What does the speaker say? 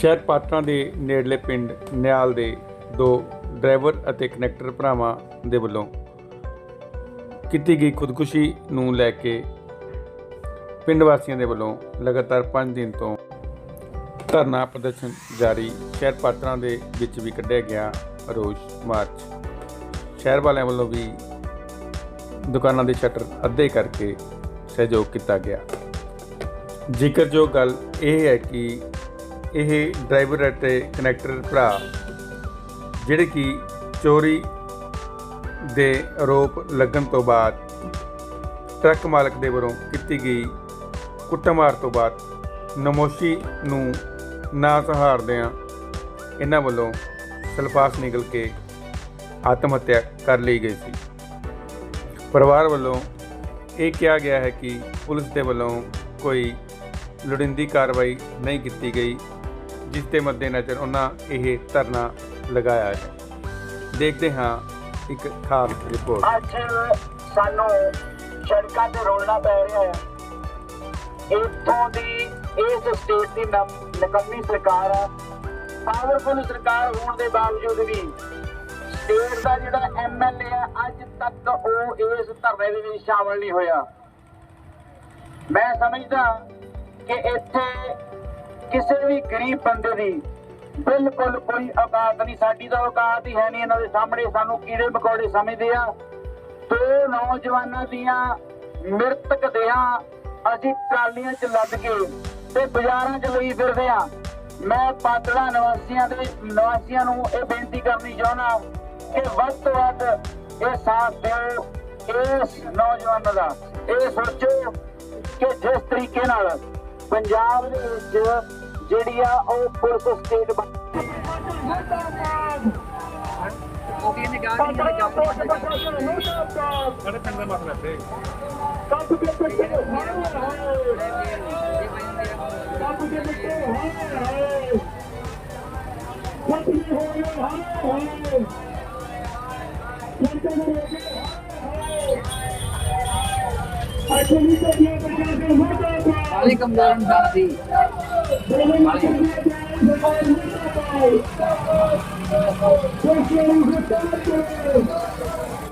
ਸ਼ਹਿਰ ਪਾਤੜਾਂ ਦੇ ਨੇੜਲੇ ਪਿੰਡ ਨਿਆਲ ਦੇ ਦੋ ਡਰਾਈਵਰ ਅਤੇ ਕਨੈਕਟਰ ਭਰਾਵਾਂ ਦੇ ਵੱਲੋਂ ਕੀਤੀ ਗਈ ਖੁਦਕੁਸ਼ੀ ਨੂੰ ਲੈ ਕੇ ਪਿੰਡ ਵਾਸੀਆਂ ਦੇ ਵੱਲੋਂ ਲਗਾਤਾਰ 5 ਦਿਨ ਤੋਂ ਧਰਨਾ ਪ੍ਰਦਰਸ਼ਨ ਜਾਰੀ। ਸ਼ਹਿਰ ਪਾਤੜਾਂ ਦੇ ਵਿੱਚ ਵੀ ਕੱਢਿਆ ਗਿਆ ਰੋਸ ਮਾਰਚ। ਸ਼ਹਿਰ ਵਾਲਿਆਂ ਵੱਲੋਂ ਵੀ ਦੁਕਾਨਾਂ ਦੇ ਸ਼ਟਰ ਅੱਧੇ ਕਰਕੇ ਸਹਿਯੋਗ ਕੀਤਾ ਗਿਆ। ਜ਼ਿਕਰਯੋਗ ਗੱਲ ਇਹ ਹੈ ਕਿ ਇਹ ਡਰਾਈਵਰ ਅਤੇ ਕਨੈਕਟਰ ਭਰਾ ਜਿਹੜੇ ਕਿ ਚੋਰੀ ਦੇ ਆਰੋਪ ਲੱਗਣ ਤੋਂ ਬਾਅਦ ਟਰੱਕ ਮਾਲਕ ਦੇ ਵੱਲੋਂ ਕੀਤੀ ਗਈ ਕੁੱਟਮਾਰ ਤੋਂ ਬਾਅਦ ਨਮੋਸ਼ੀ ਨੂੰ ਨਾ ਸਹਾਰਦਿਆਂ ਇਹਨਾਂ ਵੱਲੋਂ ਸਲਫਾਸ ਨਿਕਲ ਕੇ ਆਤਮ ਹੱਤਿਆ ਕਰ ਲਈ ਗਈ ਸੀ। ਪਰਿਵਾਰ ਵੱਲੋਂ ਇਹ ਕਿਹਾ ਗਿਆ ਹੈ ਕਿ ਪੁਲਿਸ ਦੇ ਵੱਲੋਂ ਕੋਈ ਲੋੜੀਂਦੀ ਕਾਰਵਾਈ ਨਹੀਂ ਕੀਤੀ ਗਈ। ਜਿਸ ਦੇ ਮੱਦੇਨਜ਼ਰ ਉਹਨਾਂ ਇਹ ਧਰਨਾ ਲਗਾਇਆ ਹੈ। ਦੇਖਦੇ ਹਾਂ ਇੱਕ ਖਾਸ ਰਿਪੋਰਟ ਅੱਜ ਸਾਨੂੰ ਸੜਕਾਂ ਤੇ ਰੋਲਣਾ ਪੈ ਰਿਹਾ ਹੈ। ਇੱਥੋਂ ਦੀ ਇਸ ਸਟੇਟ ਦੀ ਨਮ- ਸਰਕਾਰ ਆ। ਪਾਵਰਫੁਲ ਸਰਕਾਰ ਹੋਣ ਦੇ ਬਾਵਜੂਦ ਵੀ ਸਟੇਟ ਦਾ ਜਿਹੜਾ ਐਮਐਲਏ ਆ, ਅੱਜ ਤੱਕ ਉਹ ਇਸ ਧਰਨੇ ਦੇ ਵਿੱਚ ਸ਼ਾਮਲ ਨਹੀਂ ਹੋਇਆ। ਮੈਂ ਸਮਝਦਾ ਕਿ ਇੱਥੇ ਕਿਸੇ ਵੀ ਗਰੀਬ ਬੰਦੇ ਦੀ ਬਿਲਕੁਲ ਕੋਈ ਔਕਾਤ ਨਹੀਂ। ਸਾਡੀ ਤਾਂ ਔਕਾਤ ਹੀ ਹੈ ਨਹੀਂ ਇਹਨਾਂ ਦੇ ਸਾਹਮਣੇ। ਸਾਨੂੰ ਕੀੜੇ ਮਕੌੜੇ ਸਮਝਦੇ ਆ। ਦੋ ਨੌਜਵਾਨਾਂ ਦੀਆਂ ਮ੍ਰਿਤਕ ਦੇਹਾਂ ਅਸੀਂ ਟਰਾਲੀਆਂ 'ਚ ਲੱਦ ਕੇ ਤੇ ਬਾਜ਼ਾਰਾਂ 'ਚ ਲਈ ਫਿਰਦੇ ਆ। ਮੈਂ ਪਾਤੜਾ ਨਿਵਾਸੀਆਂ ਦੇ ਨਿਵਾਸੀਆਂ ਨੂੰ ਇਹ ਬੇਨਤੀ ਕਰਨੀ ਚਾਹੁੰਦਾ ਕਿ ਵੱਧ ਤੋਂ ਵੱਧ ਇਹ ਸਾਥ ਦਿਓ ਇਸ ਨੌਜਵਾਨਾਂ ਦਾ। ਇਹ ਸੋਚੋ ਕਿ ਜਿਸ ਤਰੀਕੇ ਨਾਲ ਪੰਜਾਬ ਦੇ ਵਿੱਚ ਜਿਹੜੀ ਆ ਉਹ ਪੁਲਿਸ ਸਟੇਟ ਬਣ ਵਾਲੇ ਕਮਜ਼ੋਰ ਇਨਸਾਨ ਸੀ Thank you.